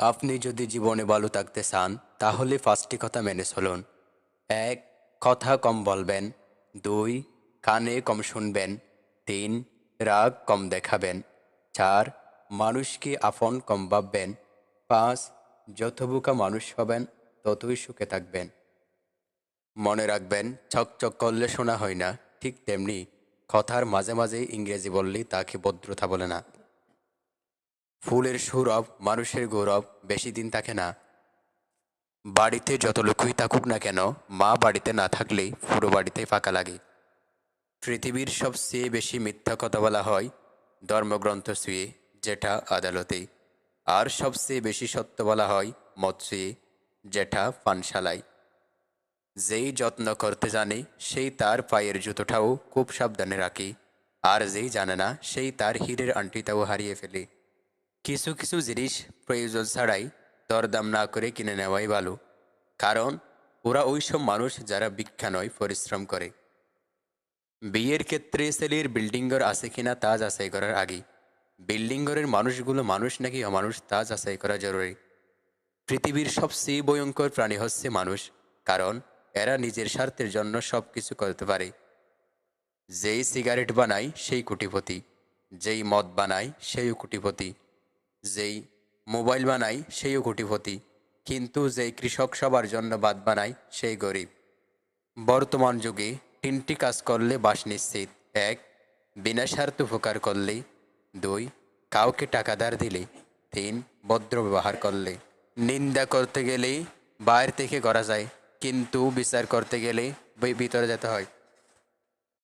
আপনি যদি জীবনে ভালো থাকতে চান, তাহলে পাঁচটি কথা মেনে চলুন। এক, কথা কম বলবেন। দুই, কানে কম শুনবেন। তিন, রাগ কম দেখাবেন। চার, মানুষকে আপন কম ভাববেন। পাঁচ যত বোকা মানুষ হবেন, ততই সুখে থাকবেন। মনে রাখবেন, চকচক করলে শোনা হয় না, ঠিক তেমনি কথার মাঝে মাঝে ইংরেজি বললেই তাকে ভদ্রতা বলে না। ফুলের সৌরভ, মানুষের গৌরব, বেশি দিন থাকে না। বাড়িতে যত লোকই থাকুক না কেন, মা বাড়িতে না থাকলেই পুরো বাড়িতে ফাঁকা লাগে। পৃথিবীর সবচেয়ে বেশি মিথ্যা কথা বলা হয় ধর্মগ্রন্থ শুয়ে যেটা আদালতে আর সবচেয়ে বেশি সত্য বলা হয় মদ শুয়ে যেটা পানশালায়। যেই যত্ন করতে জানে, সেই তার পায়ের জুতোটাও খুব সাবধানে রাখে। আর যেই জানে না, সেই তার হীরের আংটিটাও হারিয়ে ফেলে। কিছু কিছু জিনিস প্রয়োজন ছাড়াই দরদাম না করে কিনে নেওয়াই ভালো। কারণ ওরা ওইসব মানুষ যারা ভিক্ষা নয় পরিশ্রম করে। বিয়ের ক্ষেত্রে ছেলের বিল্ডিংঘর আছে কিনা তা যাচাই করার আগে বিল্ডিংঘরের মানুষগুলো মানুষ নাকি অমানুষ তা যাচাই করা জরুরি। পৃথিবীর সবচেয়ে ভয়ঙ্কর প্রাণী হচ্ছে মানুষ, কারণ এরা নিজের স্বার্থের জন্য সব কিছু করতে পারে। যেই সিগারেট বানায় সেই কুটিপতি, যেই মদ বানায় সেই কোটিপতি। যেই মোবাইল বানায় সেইও কোটিপতি। কিন্তু যেই কৃষক সবার জন্য বাদ বানায় সেই গরিব। বর্তমান যুগে তিনটি কাজ করলে বাস নিশ্চিত। এক, বিনা স্বার্থ উপকার করলে। দুই, কাউকে টাকা ধার দিলে। তিন, ভদ্র ব্যবহার করলে। নিন্দা করতে গেলে বাইরে থেকে করা যায়। কিন্তু বিচার করতে গেলে ভিতরে যেতে হয়।